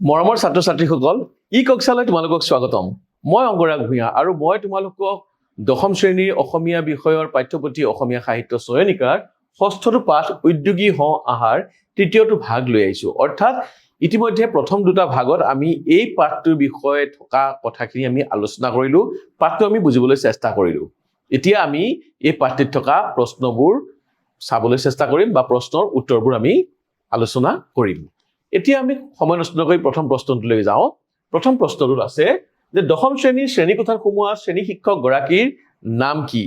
মৰমৰ ছাত্ৰ ছাত্ৰীসকল ই কক্সালৈ তোমালোকক স্বাগতম। মই অংগৰাগ ভূঞা আৰু মই তোমালোকক দশম শ্ৰেণীৰ অসমীয়া বিষয়ৰ পাঠ্যপুথি অসমীয়া সাহিত্য চয়নিকাৰ ষষ্ঠটো পাঠ উদ্যোগী হওঁ আহাৰ তৃতীয়টো ভাগ লৈ আহিছোঁ। অৰ্থাৎ ইতিমধ্যে প্ৰথম দুটা ভাগত আমি এই পাঠটোৰ বিষয়ে থকা কথাখিনি আমি আলোচনা কৰিলোঁ পাঠটো আমি বুজিবলৈ চেষ্টা কৰিলোঁ। এতিয়া আমি এই পাঠটিত থকা প্ৰশ্নবোৰ চাবলৈ চেষ্টা কৰিম বা প্ৰশ্নৰ উত্তৰবোৰ আমি আলোচনা কৰিম। এতিয়া আমি সময় নষ্ট নকৰি প্ৰথম প্ৰশ্নটোলৈ যাওঁ। প্ৰথম প্ৰশ্নটোত আছে যে দশম শ্ৰেণীৰ শ্ৰেণীকোঠাত সোমোৱা শ্ৰেণী শিক্ষকগৰাকীৰ নাম কি?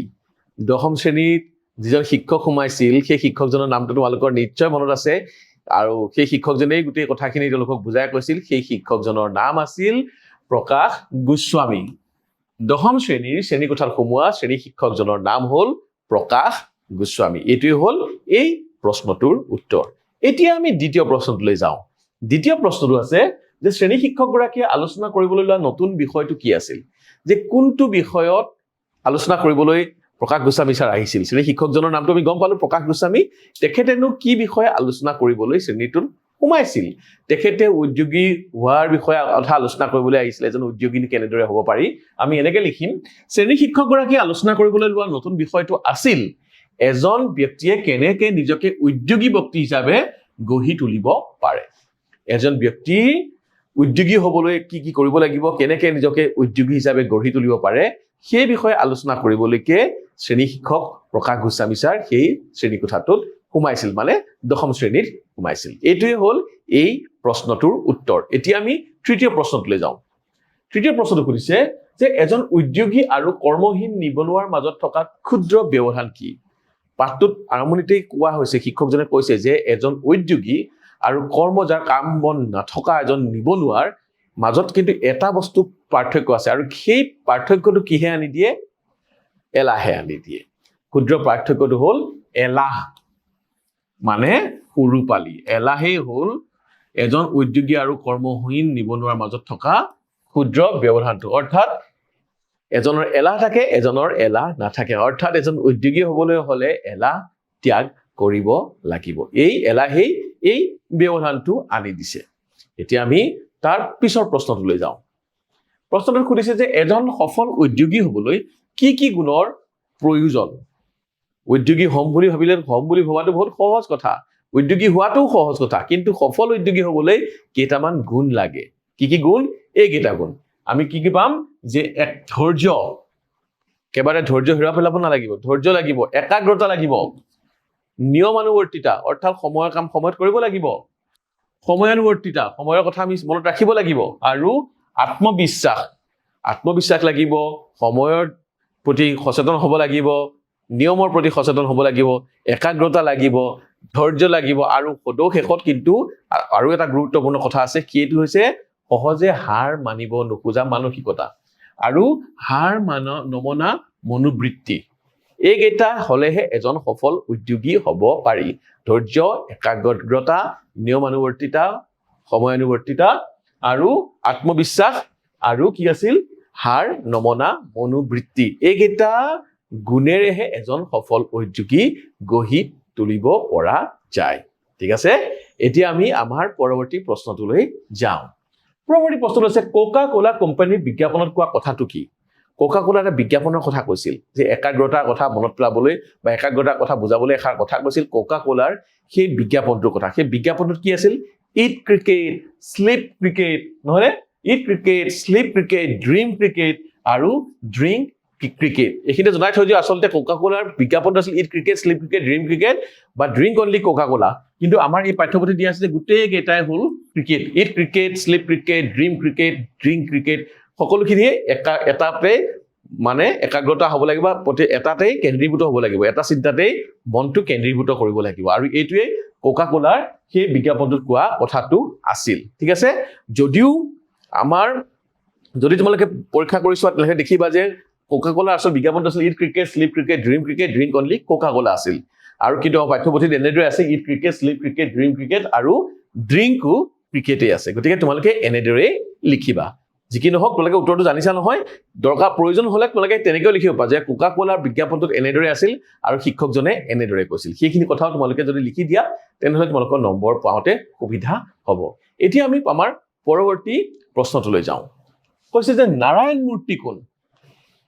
দশম শ্ৰেণীত যিজন শিক্ষক সোমাইছিল, সেই শিক্ষকজনৰ নামটো তোমালোকৰ নিশ্চয় মনত আছে। আৰু সেই শিক্ষকজনেই গোটেই কথাখিনি তেওঁলোকক বুজাই কৈছিল। সেই শিক্ষকজনৰ নাম আছিল প্ৰকাশ গোস্বামী। দশম শ্ৰেণীৰ শ্ৰেণীকোঠাত সোমোৱা শ্ৰেণী শিক্ষকজনৰ নাম হ'ল প্ৰকাশ গোস্বামী। এইটোৱে হ'ল এই প্ৰশ্নটোৰ উত্তৰ। এতিয়া আমি দ্বিতীয় প্ৰশ্নটোলৈ যাওঁ। দ্বিতীয় প্ৰশ্নটো আছে যে শ্ৰেণী শিক্ষকগৰাকীয়ে আলোচনা কৰিবলৈ লোৱা নতুন বিষয়টো কি আছিল? যে কোনটো বিষয়ত আলোচনা কৰিবলৈ প্ৰকাশ গোস্বামী ছাৰ আহিছিল? শ্ৰেণী শিক্ষকজনৰ নামটো আমি গম পালোঁ, প্ৰকাশ গোস্বামী। তেখেতেনো কি বিষয়ে আলোচনা কৰিবলৈ শ্ৰেণীটোত সোমাইছিল? তেখেতে উদ্যোগী হোৱাৰ বিষয়ে কথা আলোচনা কৰিবলৈ আহিছিলে, এজন উদ্যোগী কেনেদৰে হ'ব পাৰি? আমি এনেকে লিখিম। শ্ৰেণী শিক্ষকগৰাকীয়ে আলোচনা কৰিবলৈ লোৱা নতুন বিষয়টো আছিল, এজন ব্যক্তিয়ে কেনেকে নিজকে উদ্যোগী ব্যক্তি হিচাপে গঢ়ি তুলিব পাৰে? এজন ব্যক্তি উদ্যোগী হ'বলৈ কি কি কৰিব লাগিব কেনেকে নিজকে উদ্যোগী হিচাপে গঢ়ি তুলিব পাৰে সেই বিষয়ে আলোচনা কৰিবলৈকে শ্ৰেণী শিক্ষক প্ৰকাশ গোস্বামী ছাৰ সেই শ্ৰেণীকোঠাটোত সোমাইছিল মানে দশম শ্ৰেণীত সোমাইছিল। এইটোৱে হ'ল এই প্ৰশ্নটোৰ উত্তৰ। এতিয়া আমি তৃতীয় প্ৰশ্নটোলৈ যাওঁ। তৃতীয় প্ৰশ্নটো সুধিছে যে এজন উদ্যোগী আৰু কৰ্মহীন নিবনুৱাৰ মাজত থকা ক্ষুদ্ৰ ব্যৱধান কি? পাঠটোত আৰম্ভণিতেই কোৱা হৈছে শিক্ষকজনে কৈছে যে এজন উদ্যোগী আৰু কৰ্ম যাৰ কাম বন নথকা এজন নিবনুৱাৰ মাজত কিন্তু এটা বস্তু পাৰ্থক্য আছে আৰু সেই পাৰ্থক্যটো কিহে আনি দিয়ে? এলাহে আনি দিয়ে। ক্ষুদ্ৰ পাৰ্থক্যটো হ'ল এলাহ। মানে সৰু পালি এলাহেই হ'ল এজন উদ্যোগী আৰু কৰ্মহীন নিবনুৱাৰ মাজত থকা ক্ষুদ্ৰ ব্যৱধানটো। অৰ্থাৎ এজনৰ এলাহ থাকে এজনৰ এলাহ নাথাকে। অৰ্থাৎ এজন উদ্যোগী হ'বলৈ হ'লে এলাহ ত্যাগ কৰিব লাগিব। এই এলাহেই এই ব্যৱধানটো আনি দিছে। এতিয়া আমি তাৰ পিছৰ প্ৰশ্নটোলৈ যাওঁ। প্ৰশ্নটোত সুধিছে যে এজন সফল উদ্যোগী হ'বলৈ কি কি গুণৰ প্ৰয়োজন? উদ্যোগী হ'ম বুলি ভাবিলে হ'ম বুলি ভবাটো বহুত সহজ কথা। উদ্যোগী হোৱাটোও সহজ কথা কিন্তু সফল উদ্যোগী হ'বলৈ কেইটামান গুণ লাগে। কি কি গুণ? এইকেইটা গুণ। আমি কি কি পাম? যে এক ধৈৰ্য। একেবাৰে ধৈৰ্য হেৰুৱা পেলাব নালাগিব। ধৈৰ্য লাগিব একাগ্ৰতা লাগিব। নিয়মানুৱৰ্তিতা অৰ্থাৎ সময়ৰ কাম সময়ত কৰিব লাগিব। সময়ানুৱৰ্তিতা সময়ৰ কথা আমি মনত ৰাখিব লাগিব। আৰু আত্মবিশ্বাস আত্মবিশ্বাস লাগিব সময়ৰ প্ৰতি সচেতন হ'ব লাগিব নিয়মৰ প্ৰতি সচেতন হ'ব লাগিব একাগ্ৰতা লাগিব ধৈৰ্য লাগিব আৰু সদৌ শেষত কিন্তু আৰু এটা গুৰুত্বপূৰ্ণ কথা আছে সেইটো হৈছে সহজে হাৰ মানিব নোখোজা মানসিকতা। আৰু হাৰ মান নমনা মনোবৃত্তি। এইকেইটা হ'লেহে এজন সফল উদ্যোগী হ'ব পাৰি। ধৈৰ্য একাগ্ৰতা নিয়মানুৱৰ্তিতা সময়ানুৱৰ্তিতা আৰু আত্মবিশ্বাস আৰু কি আছিল? হাৰ নমনা মনোবৃত্তি। এইকেইটা গুণেৰেহে এজন সফল উদ্যোগী গঢ়ি তুলিব পৰা যায়। ঠিক আছে? এতিয়া আমি আমাৰ পৰৱৰ্তী প্ৰশ্নটোলৈ যাওঁ। পৰৱৰ্তী প্ৰশ্নটো হৈছে কোকা কোলা কোম্পানীৰ বিজ্ঞাপনত কোৱা কথাটো কি? কোকা এটা বিজ্ঞাপনৰ কথা কৈছিল যে একাগ্ৰতাৰ কথা মনত পেলাবলৈ বা একাগ্ৰতাৰ কথা বুজাবলৈ এষাৰ কথা কৈছিল কোকা কোলাৰ সেই বিজ্ঞাপনটোৰ কথা। সেই বিজ্ঞাপনটোত কি আছিল? ইট ক্ৰিকেট শ্লিপ ক্ৰিকেট নহয়নে? Eat cricket sleep cricket dream cricket আৰু ড্ৰিংক ক্ৰিকেট এইখিনি জনাই থৈ দিওঁ। আচলতে কোকা কোলাৰ বিজ্ঞাপনটো আছিল eat cricket sleep cricket dream cricket বা ড্ৰিংক অনলি কোকা কোলা কিন্তু আমাৰ এই পাঠ্যপুথি দিয়া আছে যে গোটেই কেইটাই হ'ল cricket eat cricket sleep cricket dream cricket drink cricket সকলোখিনিয়ে একা এটাতে মানে একাগ্ৰতা হ'ব লাগিব প্ৰতি এটাতেই কেন্দ্ৰীভূত হ'ব লাগিব। এটা চিন্তাতেই মনটো কেন্দ্ৰীভূত কৰিব লাগিব। আৰু এইটোৱেই কোকা কোলাৰ সেই বিজ্ঞাপনটোত কোৱা কথাটো আছিল। ঠিক আছে? যদিও আমাৰ যদি তোমালোকে পৰীক্ষা কৰি চোৱা তেনেহ'লে দেখিবা যে কোকা কোলাৰ আচল বিজ্ঞাপনটো আছিল eat cricket sleep cricket dream cricket drink only Coca Cola আছিল। আৰু কিন্তু পাঠ্যপুথিত এনেদৰে আছে eat cricket sleep cricket dream cricket আৰু ড্ৰিংকো ক্ৰিকেটেই আছে। গতিকে তোমালোকে এনেদৰেই লিখিবা। যি কি নহওক তোমালোকে উত্তৰটো জানিছা নহয়। দৰকাৰ প্ৰয়োজন হ'লে তোমালোকে তেনেকৈও লিখিব পাৰা যে কোকা কোলাৰ বিজ্ঞাপনটোত এনেদৰে আছিল আৰু শিক্ষকজনে এনেদৰে কৈছিল। সেইখিনি কথাও তোমালোকে যদি লিখি দিয়া তেনেহ'লে তোমালোকৰ নম্বৰ পাওঁতে সুবিধা হ'ব। এতিয়া আমি আমাৰ পৰৱৰ্তী প্ৰশ্নটোলৈ যাওঁ। কৈছে যে নাৰায়ণ মূৰ্তি কোন?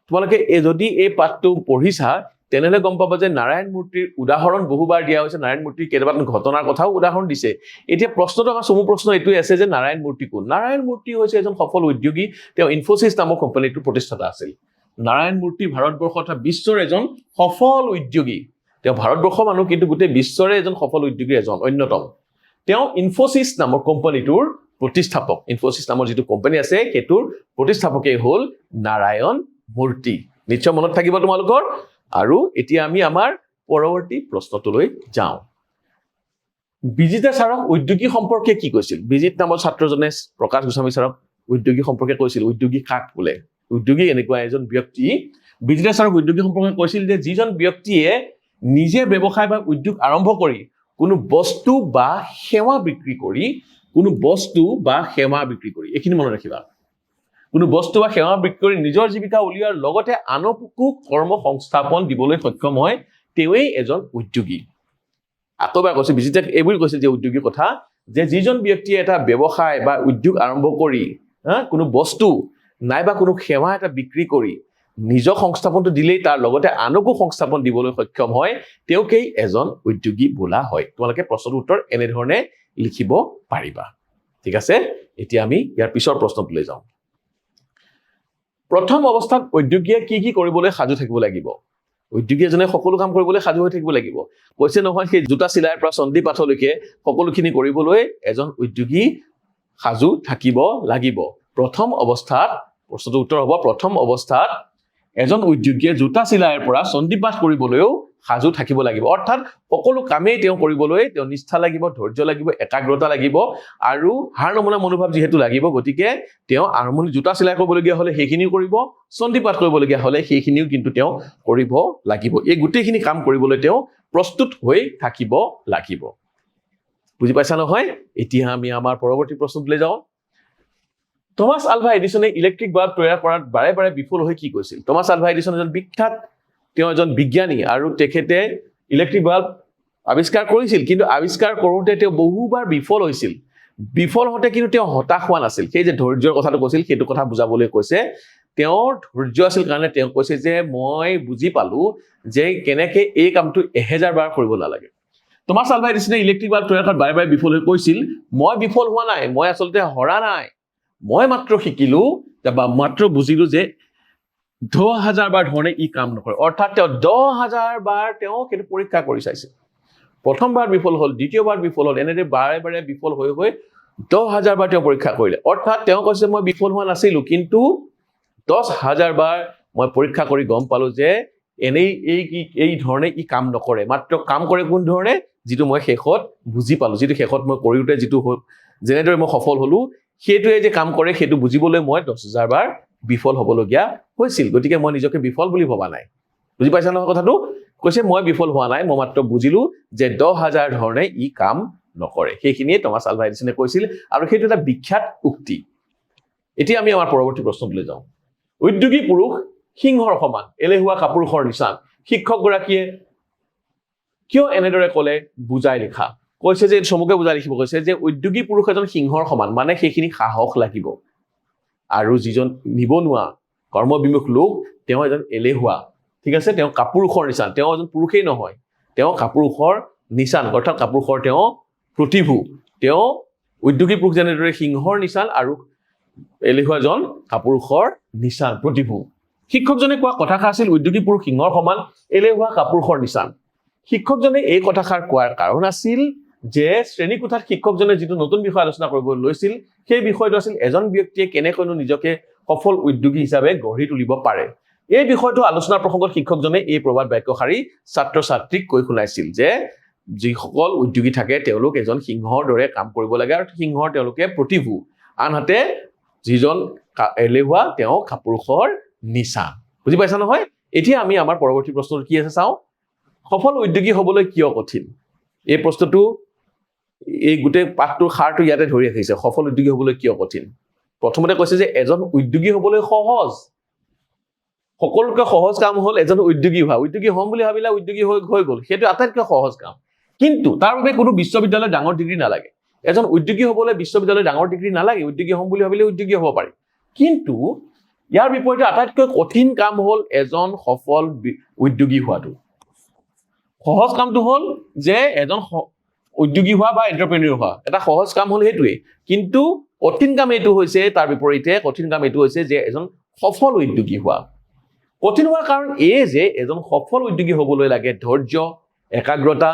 তোমালোকে এই যদি এই পাঠটো পঢ়িছা তেনেহলে গম পাবা যে নাৰায়ণ মূৰ্তিৰ উদাহৰণ বহুবাৰ দিয়া হৈছে। নাৰায়ণ মূৰ্তিৰ কেইটামান ঘটনাৰ কথাও উদাহৰণ দিছে। এতিয়া প্ৰশ্নটো আমাৰ চমু প্ৰশ্ন এইটোৱে আছে যে নাৰায়ণ মূৰ্তি কোন? নাৰায়ণ মূৰ্তি হৈছে এজন সফল উদ্যোগী। তেওঁ ইনফোচিছ নামৰ কোম্পানীটোৰ প্ৰতিষ্ঠাতা আছিল। নাৰায়ণ মূৰ্তি ভাৰতবৰ্ষ তথা বিশ্বৰ এজন সফল উদ্যোগী। তেওঁ ভাৰতবৰ্ষৰ মানুহ, কিন্তু গোটেই বিশ্বৰে এজন সফল উদ্যোগীৰ এজন অন্যতম। তেওঁ ইনফোচিছ নামৰ কোম্পানীটোৰ প্ৰতিষ্ঠাপক। ইনফোচিছ নামৰ যিটো কোম্পানী আছে, সেইটোৰ প্ৰতিষ্ঠাপকেই হ'ল নাৰায়ণ মূৰ্তি। নিশ্চয় মনত থাকিব তোমালোকৰ? আৰু এতিয়া আমি আমাৰ পৰৱৰ্তী প্ৰশ্নটোলৈ যাওঁ। বিজিতা ছাৰক উদ্যোগী সম্পৰ্কে কি কৈছিল? বিজিত নামৰ ছাত্ৰজনে প্ৰকাশ গোস্বামী ছাৰক উদ্যোগী সম্পৰ্কে কৈছিল। উদ্যোগী কাক বোলে? উদ্যোগী এনেকুৱা এজন ব্যক্তি। বিজিতা ছাৰক উদ্যোগী সম্পৰ্কে কৈছিল যে যিজন ব্যক্তিয়ে নিজে ব্যৱসায় বা উদ্যোগ আৰম্ভ কৰি কোনো বস্তু বা সেৱা বিক্ৰী কৰি, কোনো বস্তু বা সেৱা বিক্ৰী কৰি। এইখিনি মনত ৰাখিবা। কোনো বস্তু বা সেৱা বিক্ৰী কৰি নিজৰ জীৱিকা উলিওৱাৰ লগতে আনকো কৰ্ম সংস্থাপন দিবলৈ সক্ষম হয়, তেওঁৱেই এজন উদ্যোগী। আকৌ এবাৰ কৈছে বিজিতাক এইবুলি কৈছিল যে উদ্যোগীৰ কথা যে যিজন ব্যক্তিয়ে এটা ব্যৱসায় বা উদ্যোগ আৰম্ভ কৰি, হা, কোনো বস্তু নাইবা কোনো সেৱা এটা বিক্ৰী কৰি নিজক সংস্থাপনটো দিলেই তাৰ লগতে আনকো সংস্থাপন দিবলৈ সক্ষম হয়, তেওঁকেই এজন উদ্যোগী বোলা হয়। তোমালোকে প্ৰশ্নটোৰ উত্তৰ এনেধৰণে লিখিব পাৰিবা। ঠিক আছে? এতিয়া আমি ইয়াৰ পিছৰ প্ৰশ্নটোলৈ যাওঁ। প্ৰথম অৱস্থাত উদ্যোগীয়ে কি কি কৰিবলৈ সাজু থাকিব লাগিব? উদ্যোগী এজনে সকলো কাম কৰিবলৈ সাজু হৈ থাকিব লাগিব। কৈছে নহয় সেই জোতা চিলাইৰ পৰা চন্দী পাঠলৈকে সকলোখিনি কৰিবলৈ এজন উদ্যোগী সাজু থাকিব লাগিব। প্ৰথম অৱস্থাত প্ৰশ্নটোৰ উত্তৰ হ'ব প্ৰথম অৱস্থাত এজন উদ্যোগীয়ে জোতা চিলাইৰ পৰা চণ্ডীপাঠ কৰিবলৈও সাজু থাকিব লাগিব। অৰ্থাৎ সকলো কামেই তেওঁ কৰিবলৈ তেওঁ নিষ্ঠা লাগিব ধৈৰ্য লাগিব একাগ্ৰতা লাগিব আৰু হাৰ নমনা মনোভাৱ যিহেতু লাগিব গতিকে তেওঁ আৰম্ভণি জোতা চিলাই কৰিবলগীয়া হ'লে সেইখিনিও কৰিব চণ্ডীপাঠ কৰিবলগীয়া হ'লে সেইখিনিও কিন্তু তেওঁ কৰিব লাগিব। এই গোটেইখিনি কাম কৰিবলৈ তেওঁ প্ৰস্তুত হৈ থাকিব লাগিব। বুজি পাইছা নহয়? এতিয়া আমি আমাৰ পৰৱৰ্তী প্ৰশ্নটোলৈ যাওঁ। থমাছ আলভা এডিছনে ইলেক্ট্ৰিক বাল্ব তৈয়াৰ কৰাত বাৰে বাৰে বিফল হৈ কি কৈছিল? থমাছ আলভা এডিছন এজন বিখ্যাত তেওঁ এজন বিজ্ঞানী আৰু তেখেতে ইলেক্ট্ৰিক বাল্ব আৱিষ্কাৰ কৰিছিল, কিন্তু আৱিষ্কাৰ কৰোঁতে তেওঁ বহুবাৰ বিফল হৈছিল। বিফল হওঁতে কিন্তু তেওঁ হতাশ হোৱা নাছিল। সেই যে ধৈৰ্যৰ কথাটো কৈছিল, সেইটো কথা বুজাবলৈ কৈছে। তেওঁৰ ধৈৰ্য আছিল কাৰণে তেওঁ কৈছে যে, মই বুজি পালো যে কেনেকে এই কামটো এহেজাৰ বাৰ কৰিব নালাগে। তোমাৰ চালভাই এডিছনে ইলেক্ট্ৰিক বাল্ব তৈয়াৰ বাৰে বাৰে বিফল হৈ কৈছিল মই বিফল হোৱা নাই, মই আচলতে হৰা নাই। মই মাত্ৰ শিকিলো, বা মাত্ৰ বুজিলো যে দহ হাজাৰ বাৰ ধৰণে ই কাম নকৰে। অৰ্থাৎ তেওঁ দহ হাজাৰ বাৰ তেওঁ সেইটো পৰীক্ষা কৰি চাইছে। প্ৰথমবাৰ বিফল হ'ল দ্বিতীয়বাৰ বিফল হ'ল এনেদৰে বাৰে বাৰে বিফল হৈ হৈ দহ হাজাৰ বাৰ তেওঁ পৰীক্ষা কৰিলে। অৰ্থাৎ তেওঁ কৈছে মই বিফল হোৱা নাছিলো কিন্তু দহ হাজাৰ বাৰ মই পৰীক্ষা কৰি গম পালো যে এনেই এই কি এই ধৰণে ই কাম নকৰে। মাত্ৰ কাম কৰে কোন ধৰণে? যিটো মই শেষত বুজি পালো। যিটো শেষত মই কৰোঁতে যিটো যেনেদৰে মই সফল হলো সেইটোৱে যে কাম কৰে সেইটো বুজিবলৈ মই দহ হাজাৰ বাৰ বিফল হ'বলগীয়া হৈছিল। গতিকে মই নিজকে বিফল বুলি ভবা নাই। বুজি পাইছা নহয় কথাটো? কৈছে, মই বিফল হোৱা নাই, মই মাত্ৰ বুজিলো যে দহ হাজাৰ ধৰণে ই কাম নকৰে। সেইখিনিয়ে টমাছ আলভা এডিছনে কৈছিল আৰু সেইটো এটা বিখ্যাত উক্তি। এতিয়া আমি আমাৰ পৰৱৰ্তী প্ৰশ্নটোলৈ যাওঁ। উদ্যোগী পুৰুষ, সিংহৰ সমান, এলেহুৱা কাপুৰুষৰ নিচান, শিক্ষকগৰাকীয়ে কিয় এনেদৰে ক'লে, বুজাই লিখা কৈছে যে, চমুকে বুজাই লিখিব। কৈছে যে, উদ্যোগী পুৰুষ এজন সিংহৰ সমান মানে সেইখিনি সাহস লাগিব। আৰু যিজন নিবনুৱা কৰ্মবিমুখ লোক তেওঁ এজন এলেহুৱা। ঠিক আছে? তেওঁ কাপুৰুষৰ নিচান। তেওঁ এজন পুৰুষেই নহয়। তেওঁ কাপুৰুষৰ নিচান। অৰ্থাৎ কাপুৰুষৰ তেওঁ প্ৰতিভু। তেওঁ উদ্যোগী পুৰুষ যেনেদৰে সিংহৰ নিচান আৰু এলেহুৱাজন কাপুৰুষৰ নিচান প্ৰতিভু। শিক্ষকজনে কোৱা কথাষাৰ আছিল উদ্যোগী পুৰুষ সিংহৰ সমান এলেহুৱা কাপুৰুষৰ নিচান। শিক্ষকজনে এই কথাষাৰ কোৱাৰ কাৰণ আছিল যে শ্ৰেণীকোঠাত শিক্ষকজনে যিটো নতুন বিষয় আলোচনা কৰিব লৈছিল, সেই বিষয়টো আছিল এজন ব্যক্তিয়ে কেনেকৈনো নিজকে সফল উদ্যোগী হিচাপে গঢ়ি তুলিব পাৰে। এই বিষয়টো আলোচনাৰ প্ৰসংগত শিক্ষকজনে এই প্ৰবাদ বাক্যশাৰী ছাত্ৰ ছাত্ৰীক কৈ শুনাইছিল যে, যিসকল উদ্যোগী থাকে, তেওঁলোক এজন সিংহৰ দৰে কাম কৰিব লাগে আৰু সিংহৰ তেওঁলোকে প্ৰতিভু। আনহাতে, যিজন এলেহুৱা, তেওঁ কাপুৰুষৰ নিচা। বুজি পাইছা নহয়? এতিয়া আমি আমাৰ পৰৱৰ্তী প্ৰশ্নটো কি আছে চাওঁ? সফল উদ্যোগী হ'বলৈ কিয় কঠিন? এই প্ৰশ্নটো এই গোটেই পাঠটোৰ সাৰটো ইয়াতে ধৰি ৰাখিছে। সফল উদ্যোগী হ'বলৈ কিয় কঠিন? প্ৰথমতে কৈছে যে এজন উদ্যোগী হ'বলৈ সহজ। সকলোতকৈ সহজ কাম হ'ল এজন উদ্যোগী হোৱা। উদ্যোগী হ'ম বুলি ভাবিলে উদ্যোগী হৈ হৈ গ'ল। সেইটো আটাইতকৈ সহজ কাম। কিন্তু তাৰ বাবে কোনো বিশ্ববিদ্যালয়ৰ ডাঙৰ ডিগ্ৰী নালাগে। এজন উদ্যোগী হ'বলৈ বিশ্ববিদ্যালয়ত ডাঙৰ ডিগ্ৰী নালাগে। উদ্যোগী হ'ম বুলি ভাবিলে উদ্যোগী হ'ব পাৰে। কিন্তু ইয়াৰ বিপৰীতে আটাইতকৈ কঠিন কাম হ'ল এজন সফল উদ্যোগী হোৱাটো। সহজ কামটো হ'ল যে এজন উদ্যোগী হোৱা বা এণ্টাৰপ্ৰেনিয়ৰ হোৱা। এটা সহজ কাম হ'ল সেইটোৱে কিন্তু কঠিন কাম এইটো হৈছে তাৰ বিপৰীতে কঠিন কাম এইটো হৈছে যে এজন সফল উদ্যোগী হোৱা। কঠিন হোৱাৰ কাৰণ এই যে এজন সফল উদ্যোগী হ'বলৈ লাগে ধৈৰ্য একাগ্ৰতা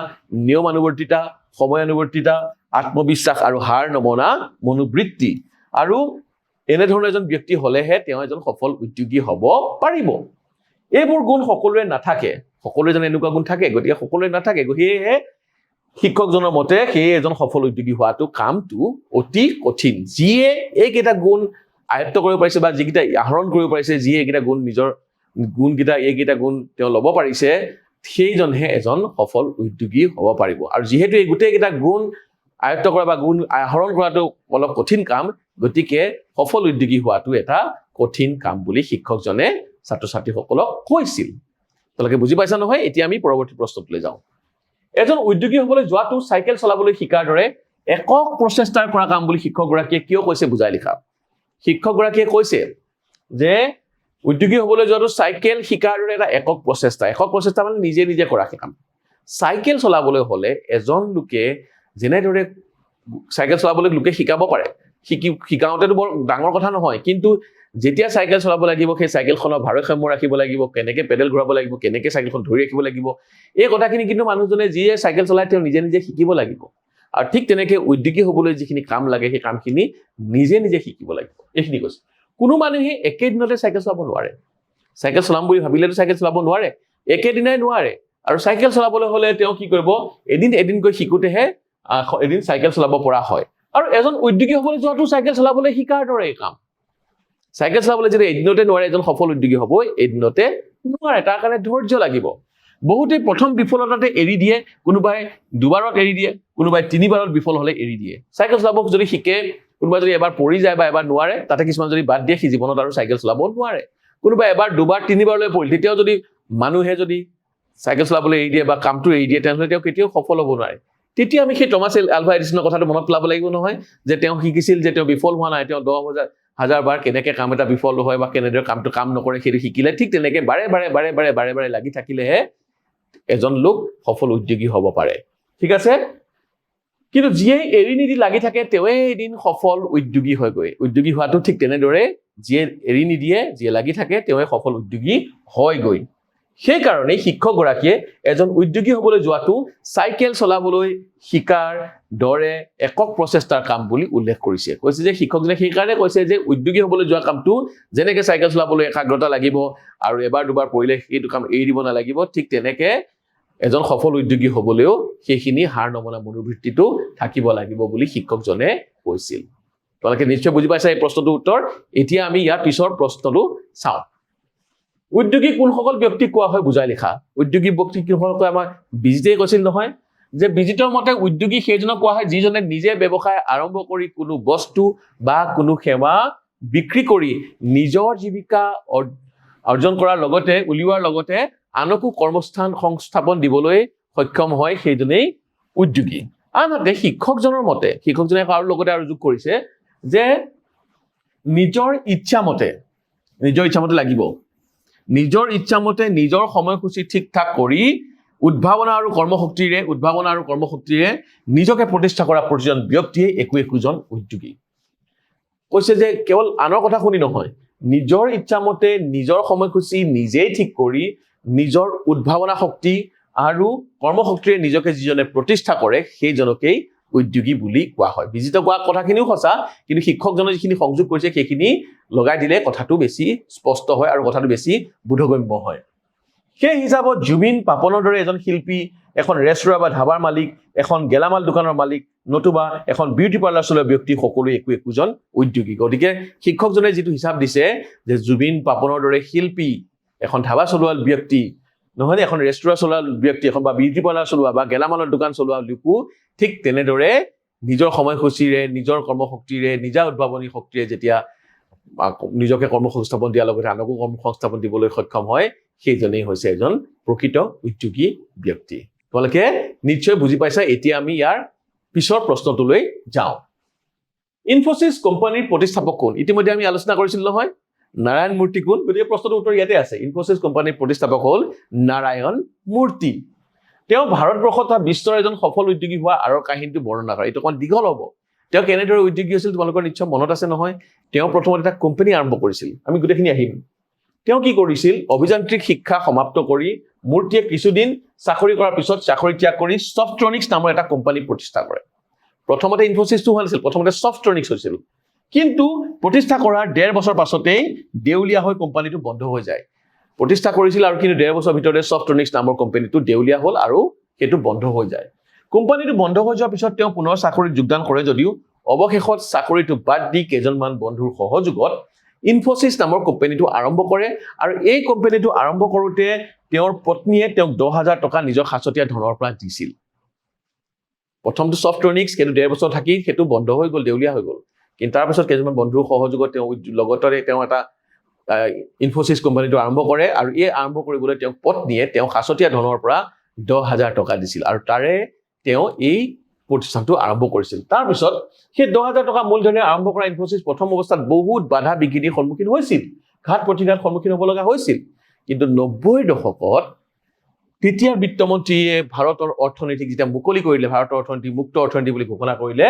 নিয়মানুৱৰ্তিতা সময়ানুৱৰ্তিতা আত্মবিশ্বাস আৰু হাৰ নমনা মনোবৃত্তি। আৰু এনেধৰণৰ এজন ব্যক্তি হ'লেহে তেওঁ এজন সফল উদ্যোগী হ'ব পাৰিব। এইবোৰ গুণ সকলোৰে নাথাকে। সকলোৰে যেন এনেকুৱা গুণ থাকে গতিকে সকলোৰে নাথাকে। সেয়েহে শিক্ষকজনৰ মতে সেয়ে এজন সফল উদ্যোগী হোৱাটো কামটো অতি কঠিন। যিয়ে এইকেইটা গুণ আয়ত্ব কৰিব পাৰিছে বা যিকেইটা আহৰণ কৰিব পাৰিছে যিয়ে এইকেইটা গুণ নিজৰ গুণকেইটা এইকেইটা গুণ তেওঁ ল'ব পাৰিছে সেইজনহে এজন সফল উদ্যোগী হ'ব পাৰিব। আৰু যিহেতু এই গোটেইকেইটা গুণ আয়ত্ব কৰা বা গুণ আহৰণ কৰাটো অলপ কঠিন কাম গতিকে সফল উদ্যোগী হোৱাটো এটা কঠিন কাম বুলি শিক্ষকজনে ছাত্ৰ ছাত্ৰীসকলক কৈছিল। তেওঁলোকে বুজি পাইছা নহয়? এতিয়া আমি পৰৱৰ্তী প্ৰশ্নটোলৈ যাওঁ। এজন উদ্যোগী হ'বলৈ যোৱাটো চাইকেল চলাবলৈ শিকাৰ দৰে একক প্ৰচেষ্টাৰ কৰা কাম বুলি শিক্ষকগৰাকীয়ে কিয় কৈছে বুজাই লিখা। শিক্ষকগৰাকীয়ে কৈছে যে উদ্যোগী হ'বলৈ যোৱাটো চাইকেল শিকাৰ দৰে এটা একক প্ৰচেষ্টা। একক প্ৰচেষ্টা মানে নিজে নিজে কৰা কাম চাইকেল চলাবলৈ হ'লে এজন লোকে যেনেদৰে চাইকেল চলাবলৈ লোকে শিকাব পাৰে শিকি শিকাওঁতেতো বৰ ডাঙৰ কথা নহয় কিন্তু যেতিয়া চাইকেল চলাব লাগিব সেই চাইকেলখনৰ ভাৰসাম্য ৰাখিব লাগিব কেনেকে পেডেল ঘূৰাব লাগিব কেনেকে চাইকেলখন ধৰি ৰাখিব লাগিব এই কথাখিনি কিন্তু মানুহজনে যিয়ে চাইকেল চলাই তেওঁ নিজে নিজে শিকিব লাগিব। আৰু ঠিক তেনেকে উদ্যোগী হ'বলৈ যিখিনি কাম লাগে সেই কামখিনি নিজে নিজে শিকিব লাগিব। এইখিনি কৈছে। কোনো মানুহে একেদিনতে চাইকেল চলাব নোৱাৰে। চাইকেল চলাম বুলি ভাবিলেতো চাইকেল চলাব নোৱাৰে। একেদিনাই নোৱাৰে। আৰু চাইকেল চলাবলৈ হ'লে তেওঁ কি কৰিব? এদিন এদিনকৈ শিকোতেহে এদিন চাইকেল চলাব পৰা হয়। আৰু এজন উদ্যোগী হ'বলৈ যোৱাটো চাইকেল চলাবলৈ শিকাৰ দৰে কাম। চাইকেল চলাবলৈ যদি এদিনতে নোৱাৰে এজন সফল উদ্যোগী হ'ব এদিনতে নোৱাৰে, তাৰ কাৰণে ধৈৰ্য লাগিব। বহুতে প্ৰথম বিফলতাতে এৰি দিয়ে, কোনোবাই দুবাৰত এৰি দিয়ে, কোনোবাই তিনিবাৰত বিফল হ'লে এৰি দিয়ে। চাইকেল চলাব যদি শিকে, কোনোবাই যদি এবাৰ পৰি যায় বা এবাৰ নোৱাৰে, তাতে কিছুমান যদি বাদ দিয়ে, সি জীৱনত আৰু চাইকেল চলাব নোৱাৰে। কোনোবাই এবাৰ, দুবাৰ, তিনিবাৰলৈ পৰিল, তেতিয়াও যদি মানুহে যদি চাইকেল চলাবলৈ এৰি দিয়ে বা কামটো এৰি দিয়ে, তেনেহ'লে তেওঁ কেতিয়াও সফল হ'ব নোৱাৰে। তেতিয়া আমি সেই টমাছ এল- আলভা এডিছনৰ কথাটো মনত পেলাব লাগিব নহয়, যে তেওঁ শিকিছিল যে তেওঁ বিফল হোৱা নাই, তেওঁ দহ হাজাৰ হাজাৰ বাৰ কেনেকে কাম এটা বিফল হয় বা কেনেদৰে কামটো কাম নকৰে সেইটো শিকিলে ঠিক তেনেকে বাৰে বাৰে বাৰে বাৰে বাৰে বাৰে লাগি থাকিলেহে এজন লোক সফল উদ্যোগী হ'ব পাৰে। ঠিক আছে? কিন্তু যিয়ে এৰি নিদি লাগি থাকে তেওঁৱে এদিন সফল উদ্যোগী হয়গৈ। উদ্যোগী হোৱাটো ঠিক তেনেদৰে যিয়ে এৰি নিদিয়ে যিয়ে লাগি থাকে তেওঁৱে সফল উদ্যোগী হয়গৈ। সেইকাৰণে শিক্ষকগৰাকীয়ে এজন উদ্যোগী হ'বলৈ যোৱাটো চাইকেল চলাবলৈ শিকাৰ দৰে একক প্ৰচেষ্টাৰ কাম বুলি উল্লেখ কৰিছে। কৈছে যে শিক্ষকজনে সেইকাৰণে কৈছে যে উদ্যোগী হ'বলৈ যোৱা কামটো যেনেকে চাইকেল চলাবলৈ একাগ্ৰতা লাগিব আৰু এবাৰ দুবাৰ পৰিলে সেইটো কাম এৰি দিব নালাগিব ঠিক তেনেকে এজন সফল উদ্যোগী হ'বলৈও সেইখিনি হাৰ নমনা মনোবৃত্তিটো থাকিব লাগিব বুলি শিক্ষকজনে কৈছিল। তোমালোকে নিশ্চয় বুজি পাইছা এই প্ৰশ্নটোৰ উত্তৰ? এতিয়া আমি ইয়াৰ পিছৰ প্ৰশ্নটো চাওঁ। উদ্যোগী কোনসকল ব্যক্তিক কোৱা হয় বুজাই লিখা। উদ্যোগী ব্যক্তি কোনসকলক আমাক বিজিতে কৈছিল নহয় যে বিজিতৰ মতে উদ্যোগী সেইজনক কোৱা হয় যিজনে নিজে ব্যৱসায় আৰম্ভ কৰি কোনো বস্তু বা কোনো সেৱা বিক্ৰী কৰি নিজৰ জীৱিকা অৰ- অৰ্জন কৰাৰ লগতে উলিওৱাৰ লগতে আনকো কৰ্মস্থান সংস্থাপন দিবলৈ সক্ষম হয় সেইজনেই উদ্যোগী। আনহাতে শিক্ষকজনৰ মতে শিক্ষকজনে আৰু লগতে আৰু যোগ কৰিছে যে নিজৰ ইচ্ছামতে নিজৰ ইচ্ছামতে লাগিব। নিজৰ ইচ্ছামতে নিজৰ সময়সূচী ঠিক ঠাক কৰি উদ্ভাৱনা আৰু কৰ্মশক্তিৰে উদ্ভাৱনা আৰু কৰ্মশক্তিৰে নিজকে প্ৰতিষ্ঠা কৰা প্ৰতিজন ব্যক্তিয়ে একো একোজন উদ্যোগী। কৈছে যে কেৱল আনৰ কথা শুনি নহয় নিজৰ ইচ্ছামতে নিজৰ সময়সূচী নিজেই ঠিক কৰি নিজৰ উদ্ভাৱনা শক্তি আৰু কৰ্মশক্তিৰে নিজকে যিজনে প্ৰতিষ্ঠা কৰে সেইজনকেই উদ্যোগী বুলি কোৱা হয়। বিজিত কোৱা কথাখিনিও সঁচা কিন্তু শিক্ষকজনে যিখিনি সংযোগ কৰিছে সেইখিনি লগাই দিলে কথাটো বেছি স্পষ্ট হয় আৰু কথাটো বেছি বোধগম্য হয়। সেই হিচাপত জুবিন পাপনৰ দৰে এজন শিল্পী এখন ৰেষ্টুৰাঁ বা ধাবাৰ মালিক এখন গেলামাল দোকানৰ মালিক নতুবা এখন বিউটি পাৰ্লাৰ চলোৱা ব্যক্তি সকলোৱে একো একোজন উদ্যোগী। গতিকে শিক্ষকজনে যিটো হিচাপ দিছে যে জুবিন পাপনৰ দৰে শিল্পী এখন ধাবা চলোৱা ব্যক্তি নহয়নে এখন ৰেষ্টুৰাঁ চলোৱা ব্যক্তি এখন বা বিউটি পাৰ্লাৰ চলোৱা বা গেলামালৰ দোকান চলোৱা লোকো ঠিক তেনেদৰে নিজৰ সময়সূচীৰে নিজৰ কৰ্মশক্তিৰে নিজা উদ্ভাৱনী শক্তিৰে যেতিয়া নিজকে কৰ্মসংস্থাপন দিয়াৰ লগতে আনকো কৰ্মসংস্থাপন দিবলৈ সক্ষম হয় সেইজনেই হৈছে এজন প্ৰকৃত উদ্যোগী ব্যক্তি। তোমালোকে নিশ্চয় বুজি পাইছা এতিয়া আমি ইয়াৰ পিছৰ প্ৰশ্নটোলৈ যাওঁ। ইনফোচিছ কোম্পানীৰ প্ৰতিষ্ঠাপক কোন? ইতিমধ্যে আমি আলোচনা কৰিছিলো নহয়। নাৰায়ণ মূৰ্তি কোন? গতিকে প্ৰশ্নটোৰ উত্তৰ ইয়াতে আছে। ইনফোচিছ কোম্পানীৰ প্ৰতিষ্ঠাপক হ'ল নাৰায়ণ মূৰ্তি। তেওঁ ভাৰতবৰ্ষত তথা বিশ্বৰ এজন সফল উদ্যোগী হোৱা আঁৰৰ কাহিনীটো বৰ্ণনা কৰে। এইটো অকণমান দীঘল হ'ব। তেওঁ কেনেদৰে উদ্যোগী হৈছিল তোমালোকৰ নিশ্চয় মনত আছে নহয়? তেওঁ প্ৰথমতে এটা কোম্পানী আৰম্ভ কৰিছিল। আমি গোটেইখিনি আহিম। তেওঁ কি কৰিছিল? অভিযান্ত্ৰিক শিক্ষা সমাপ্ত কৰি মূৰ্তিয়ে কিছুদিন চাকৰি কৰাৰ পিছত চাকৰি ত্যাগ কৰি ছফ্ট্ৰনিক্স নামৰ এটা কোম্পানী প্ৰতিষ্ঠা কৰে। প্ৰথমতে ইনফোচিছটো হোৱা নাছিল। প্ৰথমতে ছফ্ট্ৰনিক্স হৈছিল। কিন্তু প্ৰতিষ্ঠা কৰাৰ ডেৰ বছৰ পাছতেই দেউলীয়া হৈ কোম্পানীটো বন্ধ হৈ যায়। প্ৰতিষ্ঠা কৰিছিল আৰু কিন্তু ডেৰ বছৰ ভিতৰতে ছফ্ট্ৰনিক্স নামৰ কোম্পানীটো দেউলীয়া হ'ল আৰু সেইটো বন্ধ হৈ যায়। কোম্পানীটো বন্ধ হৈ যোৱাৰ পিছত তেওঁ পুনৰ চাকৰিত যোগদান কৰে যদিও অৱশেষত চাকৰিটো বাদ দি কেইজনমান বন্ধুৰ সহযোগত ইনফোচিছ নামৰ কোম্পানীটো আৰম্ভ কৰে আৰু এই কোম্পানীটো আৰম্ভ কৰোঁতে তেওঁৰ পত্নীয়ে তেওঁক দহ হাজাৰ টকা নিজৰ সাঁচতীয়া ধনৰ পৰা দিছিল। প্ৰথমটো ছফ্ট্ৰনিক্স সেইটো ডেৰ বছৰ থাকি সেইটো বন্ধ হৈ গ'ল দেউলীয়া হৈ গ'ল। কিন্তু তাৰপিছত কেইজনমান বন্ধুৰ সহযোগত তেওঁ লগতে তেওঁ এটা ইনফোচিছ কোম্পানীটো আৰম্ভ কৰে আৰু এই আৰম্ভ কৰিবলৈ তেওঁক পত্নীয়ে তেওঁ সাঁচতীয়া ধনৰ পৰা দহ হাজাৰ টকা দিছিল আৰু তাৰে তেওঁ এই প্ৰতিষ্ঠানটো আৰম্ভ কৰিছিল। তাৰপিছত সেই দহ হাজাৰ টকা মূলধনেৰে আৰম্ভ কৰা ইনফোচিছ প্ৰথম অৱস্থাত বহুত বাধা বিঘিনিৰ সন্মুখীন হৈছিল ঘাত প্ৰতিঘাত সন্মুখীন হ'ব লগা হৈছিল। কিন্তু নব্বৈ দশকত তেতিয়াৰ বিত্তমন্ত্ৰীয়ে ভাৰতৰ অৰ্থনীতিক যেতিয়া মুকলি কৰিলে ভাৰতৰ অৰ্থনীতি মুক্ত অৰ্থনীতি বুলি ঘোষণা কৰিলে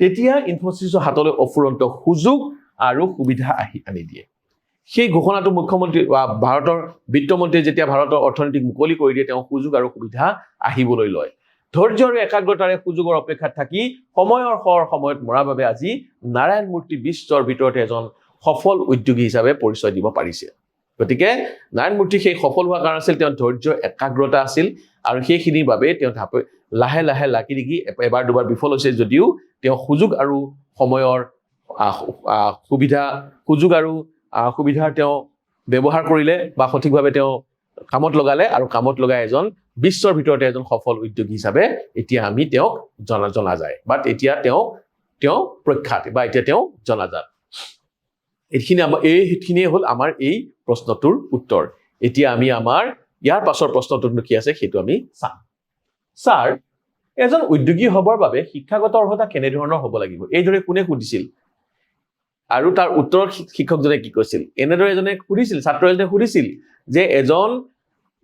তেতিয়া ইনফোচিছৰ হাতলৈ অফুৰন্ত সুযোগ আৰু সুবিধা আহি আনি দিয়ে। সেই ঘোষণাটো মুখ্যমন্ত্ৰী বা ভাৰতৰ বিত্তমন্ত্ৰীয়ে যেতিয়া ভাৰতৰ অৰ্থনীতিক মুকলি কৰি দিয়ে তেওঁ সুযোগ আৰু সুবিধা আহিবলৈ লয়। ধৈৰ্য আৰু একাগ্ৰতাৰে সুযোগৰ অপেক্ষাত থাকি সময়ৰ সৰ সময়ত মৰাৰ বাবে আজি নাৰায়ণ মূৰ্তি বিশ্বৰ ভিতৰতে এজন সফল উদ্যোগী হিচাপে পৰিচয় দিব পাৰিছে। গতিকে নাৰায়ণ মূৰ্তি সেই সফল হোৱাৰ কাৰণ আছিল, তেওঁৰ ধৈৰ্য, একাগ্ৰতা আছিল আৰু সেইখিনিৰ বাবে তেওঁ ধাপ- লাহে লাহে লাগি লাগি এবাৰ দুবাৰ বিফল হৈছে যদিও তেওঁ সুযোগ আৰু সময়ৰ সুবিধা, সুযোগ আৰু সুবিধাৰ তেওঁ ব্যৱহাৰ কৰিলে বা সঠিকভাৱে তেওঁ কামত লগালে আৰু কামত লগাই এজন বিশ্বৰ ভিতৰতে এজন সফল উদ্যোগী হিচাপে এতিয়া আমি তেওঁক জনা জনা যায়। বাট এতিয়া তেওঁ তেওঁ প্ৰখ্যাত বা এতিয়া তেওঁ জনাজাত। এইখিনি আমাৰ এইখিনিয়ে হ'ল আমাৰ এই প্ৰশ্নটোৰ উত্তৰ। এতিয়া আমি আমাৰ ইয়াৰ পাছৰ প্ৰশ্নটোনো কি আছে সেইটো আমি চাম। ছাৰ এজন উদ্যোগী হ'বৰ বাবে শিক্ষাগত অৰ্হতা কেনেধৰণৰ হ'ব লাগিব? এইদৰে কোনে সুধিছিল? আৰু তাৰ উত্তৰত শিক্ষকজনে কি কৈছিল? এনেদৰে এজনে সুধিছিল ছাত্ৰ এজনে সুধিছিল যে এজন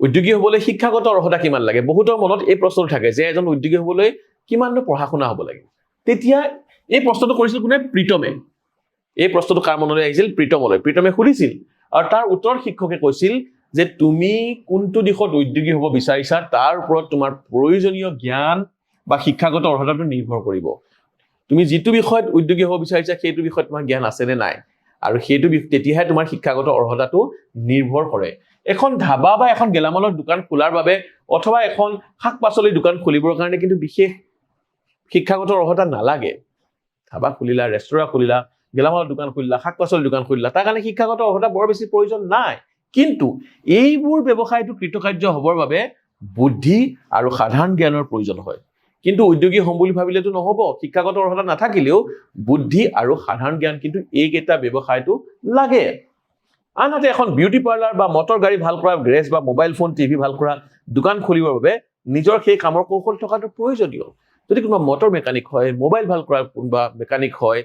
উদ্যোগী হ'বলৈ শিক্ষাগত অৰ্হতা কিমান লাগে? বহুতৰ মনত এই প্ৰশ্নটো থাকে যে এজন উদ্যোগী হ'বলৈ কিমাননো পঢ়া শুনা হ'ব লাগে? তেতিয়া এই প্ৰশ্নটো কৰিছিল কোনে? প্ৰীতমে এই প্ৰশ্নটো কাৰ মনলৈ আহিছিল? প্ৰীতমলৈ। প্ৰীতমে সুধিছিল আৰু তাৰ উত্তৰত শিক্ষকে কৈছিল যে তুমি কোনটো দিশত উদ্যোগী হ'ব বিচাৰিছা তাৰ ওপৰত তোমাৰ প্ৰয়োজনীয় জ্ঞান বা শিক্ষাগত অৰ্হতাটো নিৰ্ভৰ কৰিব। তুমি যিটো বিষয়ত উদ্যোগী হ'ব বিচাৰিছা সেইটো বিষয়ত তোমাৰ জ্ঞান আছে নে নাই? আৰু সেইটো তেতিয়াহে তোমাৰ শিক্ষাগত অৰ্হতাটো নিৰ্ভৰ কৰে। এখন ধাবা বা এখন গেলামালৰ দোকান খোলাৰ বাবে অথবা এখন শাক পাচলিৰ দোকান খুলিবৰ কাৰণে কিন্তু বিশেষ শিক্ষাগত অৰ্হতা নালাগে। ধাবা খুলিলা ৰেষ্টুৰাঁ খুলিলা গেলামালৰ দোকান খুলিলা, শাক পাচলিৰ দোকান খুলিলা। তাৰ কাৰণে শিক্ষাগত অৰ্হতা বৰ বেছি প্ৰয়োজন নাই। কিন্তু এইবোৰ ব্যৱসায়টো কৃতকাৰ্য হ'বৰ বাবে বুদ্ধি আৰু সাধাৰণ জ্ঞানৰ প্ৰয়োজন হয়। কিন্তু উদ্যোগী হ'ম বুলি ভাবিলেতো নহ'ব। শিক্ষাগত অৰ্হতা নাথাকিলেও বুদ্ধি আৰু সাধাৰণ জ্ঞান কিন্তু এইকেইটা ব্যৱসায়টো লাগে। আনহাতে এখন বিউটি পাৰ্লাৰ বা মটৰ গাড়ী ভালো কৰা, গেৰেজ বা মোবাইল ফোন টিভি ভালো কৰা, দোকান খুলিবৰ বাবে নিজৰ সেই কামৰ কৌশল থকাটো প্ৰয়োজনীয়। যদি কোনোবা মটৰ মেকানিক হয় মোবাইল ভালো কৰা কোনোবা মেকানিক হয়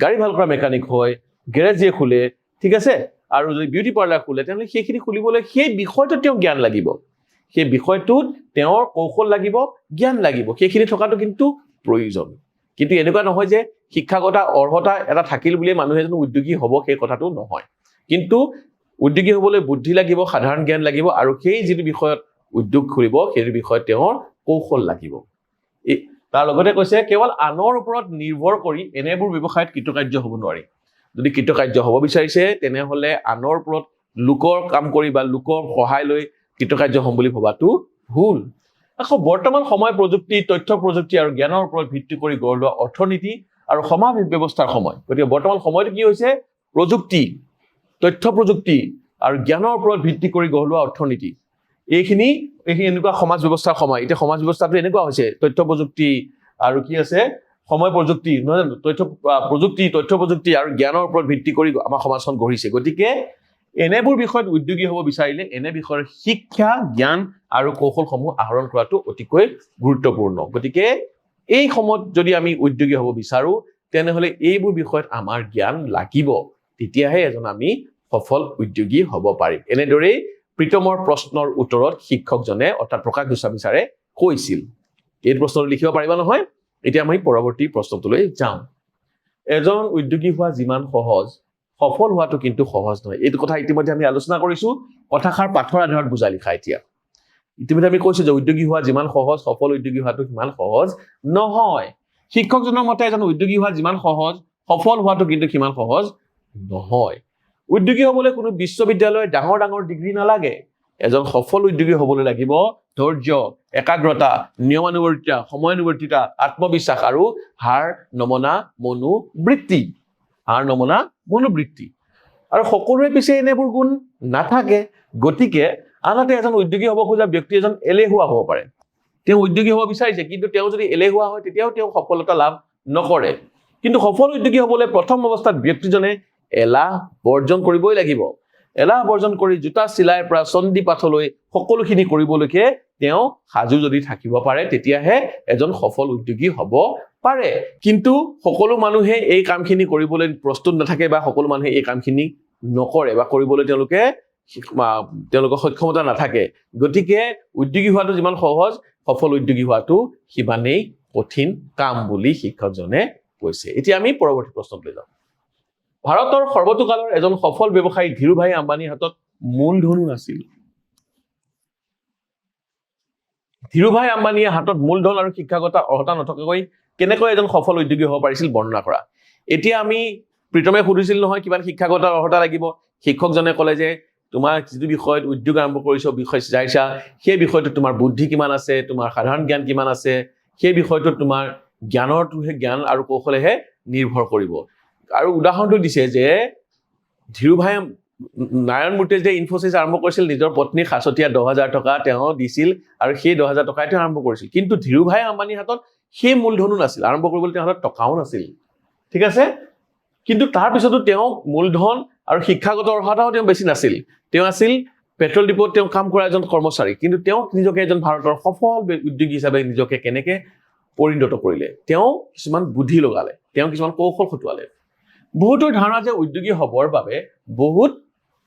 গাড়ী ভাল কৰা মেকানিক হয় গেৰেজ খোলে ঠিক আছে? আৰু যদি বিউটি পাৰ্লাৰ খোলে তেনেহ'লে সেইখিনি খুলিবলৈ সেই বিষয়টোত তেওঁ জ্ঞান লাগিব। সেই বিষয়টোত তেওঁৰ কৌশল লাগিব জ্ঞান লাগিব। সেইখিনি থকাটো কিন্তু প্ৰয়োজন। কিন্তু এনেকুৱা নহয় যে শিক্ষাগত অৰ্হতা এটা থাকিল বুলিয়ে মানুহ এজন উদ্যোগী হ'ব সেই কথাটো নহয়। কিন্তু উদ্যোগী হ'বলৈ বুদ্ধি লাগিব সাধাৰণ জ্ঞান লাগিব আৰু সেই যিটো বিষয়ত উদ্যোগ খুলিব সেইটো বিষয়ত তেওঁৰ কৌশল লাগিব। এই- তাৰ লগতে কৈছে কেৱল আনৰ ওপৰত নিৰ্ভৰ কৰি এনেবোৰ ব্যৱসায়ত কৃতকাৰ্য হ'ব নোৱাৰি। যদি কৃতকাৰ্য হ'ব বিচাৰিছে তেনেহ'লে আনৰ ওপৰত লোকৰ কাম কৰি বা লোকৰ সহায় লৈ কৃতকাৰ্য হ'ম বুলি ভবাটো ভুল। আকৌ বৰ্তমান সময় প্ৰযুক্তি তথ্য প্ৰযুক্তি আৰু জ্ঞানৰ ওপৰত ভিত্তি কৰি গঢ় লোৱা অৰ্থনীতি আৰু সমাজ ব্যৱস্থাৰ সময়। গতিকে বৰ্তমান সময়টো কি হৈছে? প্ৰযুক্তি তথ্য প্ৰযুক্তি আৰু জ্ঞানৰ ওপৰত ভিত্তি কৰি গঢ় লোৱা অৰ্থনীতি। এইখিনি এইখিনি এনেকুৱা সমাজ ব্যৱস্থাৰ সময়। এতিয়া সমাজ ব্যৱস্থাটো এনেকুৱা হৈছে, তথ্য প্ৰযুক্তি আৰু কি আছে? সময় প্ৰযুক্তি, নহয় জানো? তথ্য প্ৰযুক্তি তথ্য প্ৰযুক্তি আৰু জ্ঞানৰ ওপৰত ভিত্তি কৰি আমাৰ সমাজখন গঢ়িছে। গতিকে এনেবোৰ বিষয়ত উদ্যোগী হ'ব বিচাৰিলে এনে বিষয়ৰ শিক্ষা, জ্ঞান আৰু কৌশলসমূহ আহৰণ কৰাটো অতিকৈ গুৰুত্বপূৰ্ণ। গতিকে এই সময়ত যদি আমি উদ্যোগী হ'ব বিচাৰো, তেনেহ'লে এইবোৰ বিষয়ত আমাৰ জ্ঞান লাগিব। তেতিয়াহে এজন আমি সফল উদ্যোগী হ'ব পাৰিম। এনেদৰেই প্ৰীতমৰ প্ৰশ্নৰ উত্তৰত শিক্ষকজনে অৰ্থাৎ প্ৰকাশ গোস্বামী ছাৰে কৈছিল। এই প্ৰশ্নটো লিখিব পাৰিবা নহয়? এতিয়া আমি পৰৱৰ্তী প্ৰশ্নটোলৈ যাওঁ। এজন উদ্যোগী হোৱা যিমান সহজ সফল হোৱাটো কিন্তু সহজ নহয়। এইটো কথা ইতিমধ্যে আমি আলোচনা কৰিছো। কথাষাৰ পাঠৰ আধাৰত বুজাই লিখা এতিয়া। ইতিমধ্যে আমি কৈছো যে উদ্যোগী হোৱা যিমান সহজ সফল উদ্যোগী হোৱাটো সিমান সহজ নহয়। শিক্ষকজনৰ মতে এজন উদ্যোগী হোৱা যিমান সহজ সফল হোৱাটো কিন্তু সিমান সহজ নহয়। উদ্যোগী হ'বলৈ কোনো বিশ্ববিদ্যালয়ৰ ডাঙৰ ডাঙৰ ডিগ্ৰী নালাগে। এজন সফল উদ্যোগী হ'বলৈ লাগিব ধৈৰ্য একাগ্ৰতা নিয়মানুৱৰ্তিতা সময়ানুৱৰ্তিতা আত্মবিশ্বাস আৰু হাৰ নমনা মনোবৃত্তি। হাৰ নমনা মনোবৃত্তি। আৰু সকলোৰে পিছে এনেবোৰ গুণ নাথাকে। গতিকে আনহাতে এজন উদ্যোগী হ'ব খোজা ব্যক্তি এজন এলেহুৱা হ'ব পাৰে। তেওঁ উদ্যোগী হ'ব বিচাৰিছে কিন্তু তেওঁ যদি এলেহুৱা হয় তেতিয়াও তেওঁ সফলতা লাভ নকৰে। কিন্তু সফল উদ্যোগী হ'বলৈ প্ৰথম অৱস্থাত ব্যক্তিজনে এলাহ বৰ্জন কৰিবই লাগিব। এলাহ বৰ্জন কৰি জোতা চিলাইৰ পৰা চণ্ডী পাঠলৈ সকলোখিনি কৰিবলৈকে তেওঁ সাজু যদি থাকিব পাৰে তেতিয়াহে এজন সফল উদ্যোগী হ'ব পাৰে। কিন্তু সকলো মানুহে এই কামখিনি কৰিবলৈ প্ৰস্তুত নাথাকে বা সকলো মানুহে এই কামখিনি নকৰে বা কৰিবলৈ তেওঁলোকে তেওঁলোকৰ সক্ষমতা নাথাকে। গতিকে উদ্যোগী হোৱাটো যিমান সহজ সফল উদ্যোগী হোৱাটো সিমানেই কঠিন কাম বুলি শিক্ষকজনে কৈছে। এতিয়া আমি পৰৱৰ্তী প্ৰশ্নলৈ যাওঁ। ভাৰতৰ সৰ্বতোকালৰ এজন সফল ব্যৱসায়ী ধীৰুভাই আম্বানীৰ হাতত মূলধনো নাছিল ধীৰুভাই আম্বানীয়ে হাতত মূলধন আৰু শিক্ষাগত অৰ্হতা নথকাকৈ কেনেকৈ এজন সফল উদ্যোগী হ'ব পাৰিছিল বৰ্ণনা কৰা। এতিয়া আমি প্ৰীতমে সুধিছিল নহয় কিমান শিক্ষাগত অৰ্হতা লাগিব? শিক্ষকজনে ক'লে যে তোমাৰ যিটো বিষয়ত উদ্যোগ আৰম্ভ কৰিছ বিষয় চাইছা সেই বিষয়টোত তোমাৰ বুদ্ধি কিমান আছে তোমাৰ সাধাৰণ জ্ঞান কিমান আছে সেই বিষয়টোত তোমাৰ জ্ঞানৰটোহে জ্ঞান আৰু কৌশলেহে নিৰ্ভৰ কৰিব। আৰু উদাহৰণটো দিছে যে ধীৰুভাই নাৰায়ণ মূৰ্তিয়ে যে ইনফচিছ আৰম্ভ কৰিছিল নিজৰ পত্নীক সাঁচতীয়া দহ হাজাৰ টকা তেওঁ দিছিল আৰু সেই দহ হাজাৰ টকাই তেওঁ আৰম্ভ কৰিছিল। কিন্তু ধীৰুভাই আম্বানীৰ হাতত সেই মূলধনো নাছিল। আৰম্ভ কৰিবলৈ তেওঁৰ হাতত টকাও নাছিল। ঠিক আছে? কিন্তু তাৰপিছতো তেওঁ মূলধন আৰু শিক্ষাগত অৰ্হতাও তেওঁ বেছি নাছিল। তেওঁ আছিল পেট্ৰল ডিপোত তেওঁ কাম কৰা এজন কৰ্মচাৰী। কিন্তু তেওঁ নিজকে এজন ভাৰতৰ সফল উদ্যোগী হিচাপে নিজকে কেনেকে পৰিণত কৰিলে? তেওঁ কিছুমান বুদ্ধি লগালে। তেওঁ কিছুমান কৌশল খটুৱালে। বহুতৰ ধাৰণা যে উদ্যোগী হ'বৰ বাবে বহুত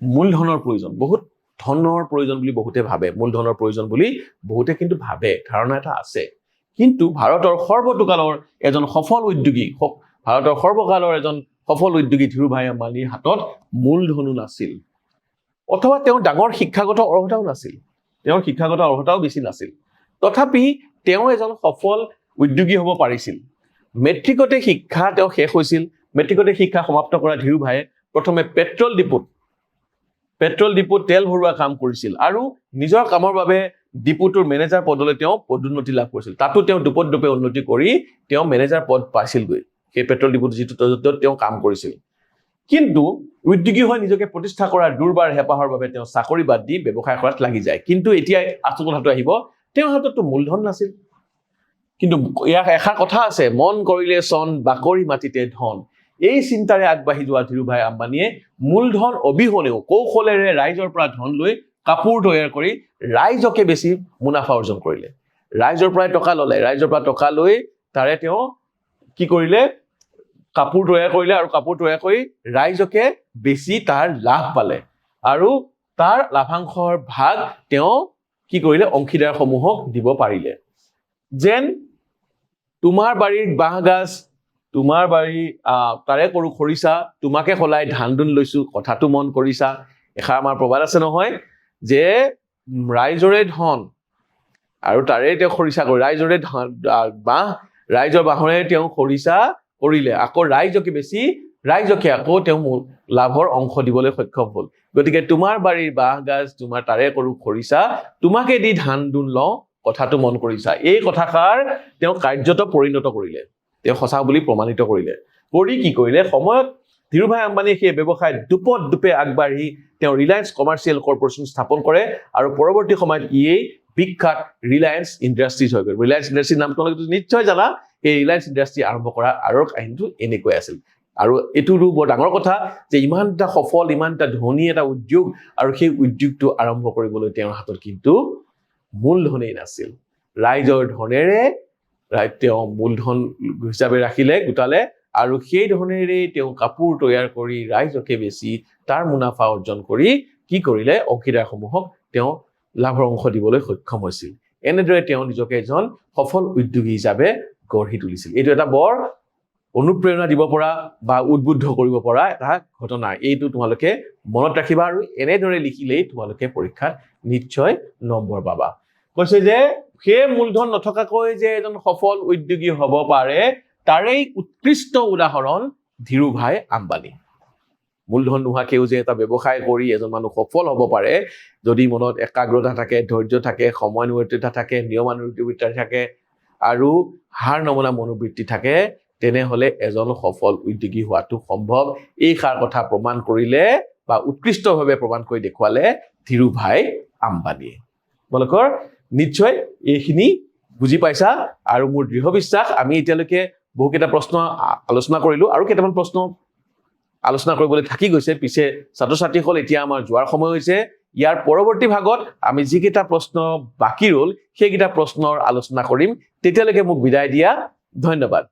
মূলধনৰ প্ৰয়োজন বহুত ধনৰ প্ৰয়োজন বুলি বহুতে ভাবে মূলধনৰ প্ৰয়োজন বুলি বহুতে কিন্তু ভাবে ধাৰণা এটা আছে। কিন্তু ভাৰতৰ সৰ্বটোকালৰ এজন সফল উদ্যোগী ভাৰতৰ সৰ্বকালৰ এজন সফল উদ্যোগী ধীৰুভাই আম্বানীৰ হাতত মূলধনো নাছিল। অথবা তেওঁ ডাঙৰ শিক্ষাগত অৰ্হতাও নাছিল। তেওঁৰ শিক্ষাগত অৰ্হতাও বেছি নাছিল। তথাপি তেওঁ এজন সফল উদ্যোগী হ'ব পাৰিছিল। মেট্ৰিকতে শিক্ষা তেওঁ শেষ হৈছিল। মেট্ৰিকতে শিক্ষা সমাপ্ত কৰা ধীৰুভাইয়ে প্ৰথমে পেট্ৰল ডিপোত পেট্ৰল ডিপোত তেল ভৰোৱা কাম কৰিছিল আৰু নিজৰ কামৰ বাবে ডিপোটোৰ মেনেজাৰ পদলৈ তেওঁ পদোন্নতি লাভ কৰিছিল। তাতো তেওঁ দুপদ দুপে উন্নতি কৰি তেওঁ মেনেজাৰ পদ পাইছিলগৈ। সেই পেট্ৰল ডিপোত যিটো তেওঁ কাম কৰিছিল। কিন্তু উদ্যোগী হৈ নিজকে প্ৰতিষ্ঠা কৰাৰ দুৰ্বাৰ হেঁপাহৰ বাবে তেওঁ চাকৰি বাদ দি ব্যৱসায় কৰাত লাগি যায়। কিন্তু এতিয়া আচল কথাটো আহিব তেওঁৰ হাতততো মূলধন নাছিল। কিন্তু ইয়াৰ এষাৰ কথা আছে মন কৰিলে চন বাকৰি মাটিতে ধন। এই চিন্তাৰে আগবাঢ়ি যোৱা ধীৰুভাই আম্বানীয়ে মূলধন অবিহনেও কৌশলেৰে ৰাইজৰ পৰা ধন লৈ কাপোৰ তৈয়াৰ কৰি ৰাইজকে বেছি মুনাফা অৰ্জন কৰিলে। ৰাইজৰ পৰাই টকা ল'লে। ৰাইজৰ পৰা টকা লৈ তাৰে তেওঁ কি কৰিলে? কাপোৰ তৈয়াৰ কৰিলে আৰু কাপোৰ তৈয়াৰ কৰি ৰাইজকে বেছি তাৰ লাভ পালে। আৰু তাৰ লাভাংশৰ ভাগ তেওঁ কি কৰিলে? অংশীদাৰসমূহক দিব পাৰিলে। যেন তোমাৰ বাৰীৰ বাঁহগাজ তোমাৰ আহ, তাৰে কৰো খৰিচা তোমাকে সলাই ধান দুন লৈছো কথাটো মন কৰিছা। এষাৰ আমাৰ প্ৰবাদ আছে নহয় যে ৰাইজৰে ধন আৰু তাৰে তেওঁ খৰিচা কৰি। ৰাইজৰে বাঁহ ৰাইজৰ বাঁহৰে তেওঁ খৰিচা কৰিলে। আকৌ ৰাইজকে বেছি ৰাইজকে আকৌ তেওঁ লাভৰ অংশ দিবলৈ সক্ষম হ'ল। গতিকে তোমাৰ বাৰীৰ বাঁহগাজ তোমাৰ তাৰে কৰো খৰিচা তোমাকে দি ধান দুন লওঁ কথাটো মন কৰিছা। এই কথাষাৰ তেওঁ কাৰ্যত পৰিণত কৰিলে। তেওঁ সঁচা বুলি প্ৰমাণিত কৰিলে। কৰি কি কৰিলে? সময়ত ধীৰুভাই আম্বানীয়ে সেই ব্যৱসায়ত দুপত দুপে আগবাঢ়ি তেওঁ ৰিলায়েন্স কমাৰ্চিয়েল কৰ্পৰেশ্যন স্থাপন কৰে আৰু পৰৱৰ্তী সময়ত ইয়েই বিখ্যাত ৰিলায়েন্স ইণ্ডাষ্ট্ৰিজ হৈ গ'ল। ৰিলায়েন্স ইণ্ডাষ্ট্ৰিৰ নাম তোমালোকে নিশ্চয় জানা। এই ৰিলায়েন্স ইণ্ডাষ্ট্ৰি আৰম্ভ কৰা আঁৰৰ কাহিনীটো এনেকৈ আছিল। আৰু এইটোতো বৰ ডাঙৰ কথা যে ইমান এটা সফল ইমান এটা ধনী এটা উদ্যোগ আৰু সেই উদ্যোগটো আৰম্ভ কৰিবলৈ তেওঁৰ হাতত কিন্তু মূলধনেই নাছিল। ৰাইজৰ ধনেৰে তেওঁ মূলধন হিচাপে ৰাখিলে গোটালে আৰু সেই ধনেৰে তেওঁ কাপোৰ তৈয়াৰ কৰি ৰাইজকে বেচি তাৰ মুনাফা অৰ্জন কৰি কি কৰিলে অংশীদাৰসমূহক তেওঁ লাভৰ অংশ দিবলৈ সক্ষম হৈছিল। এনেদৰে তেওঁ নিজকে এজন সফল উদ্যোগী হিচাপে গঢ়ি তুলিছিল। এইটো এটা বৰ অনুপ্ৰেৰণা দিব পৰা বা উদ্বুদ্ধ কৰিব পৰা এটা ঘটনা। এইটো তোমালোকে মনত ৰাখিবা আৰু এনেদৰে লিখিলেই তোমালোকে পৰীক্ষাত নিশ্চয় নম্বৰ পাবা। কৈছে যে সেই মূলধন নথকাকৈ যে এজন সফল উদ্যোগী হ'ব পাৰে তাৰেই উৎকৃষ্ট উদাহৰণ ধীৰুভাই আম্বানী। মূলধন নোহোৱাকেও যে এটা ব্যৱসায় কৰি এজন মানুহ সফল হ'ব পাৰে যদি মনত একাগ্ৰতা থাকে ধৈৰ্য থাকে সময়ানুৱৰ্তিতা থাকে নিয়মানুৱৰ্তিতা থাকে আৰু হাৰ নমনা মনোবৃত্তি থাকে তেনেহলে এজন সফল উদ্যোগী হোৱাটো সম্ভৱ। এই সাৰ কথা প্ৰমাণ কৰিলে বা উৎকৃষ্টভাৱে প্ৰমাণ কৰি দেখুৱালে ধীৰুভাই আম্বানীয়ে। তোমালোকৰ নিশ্চয়, এইখিনি বুজি পাইছা আৰু মোৰ দৃঢ় বিশ্বাস, আমি এতিয়ালৈকে বহুকেইটা প্ৰশ্ন আলোচনা কৰিলোঁ আৰু কেইটামান প্ৰশ্ন আলোচনা কৰিবলৈ থাকি গৈছে। পিছে ছাত্ৰ ছাত্ৰীসকল এতিয়া আমাৰ যোৱাৰ সময় হৈছে। ইয়াৰ পৰৱৰ্তী ভাগত আমি যিকেইটা প্ৰশ্ন বাকী ৰ'ল, সেইকেইটা প্ৰশ্নৰ আলোচনা কৰিম। তেতিয়ালৈকে মোক বিদায় দিয়া। ধন্যবাদ।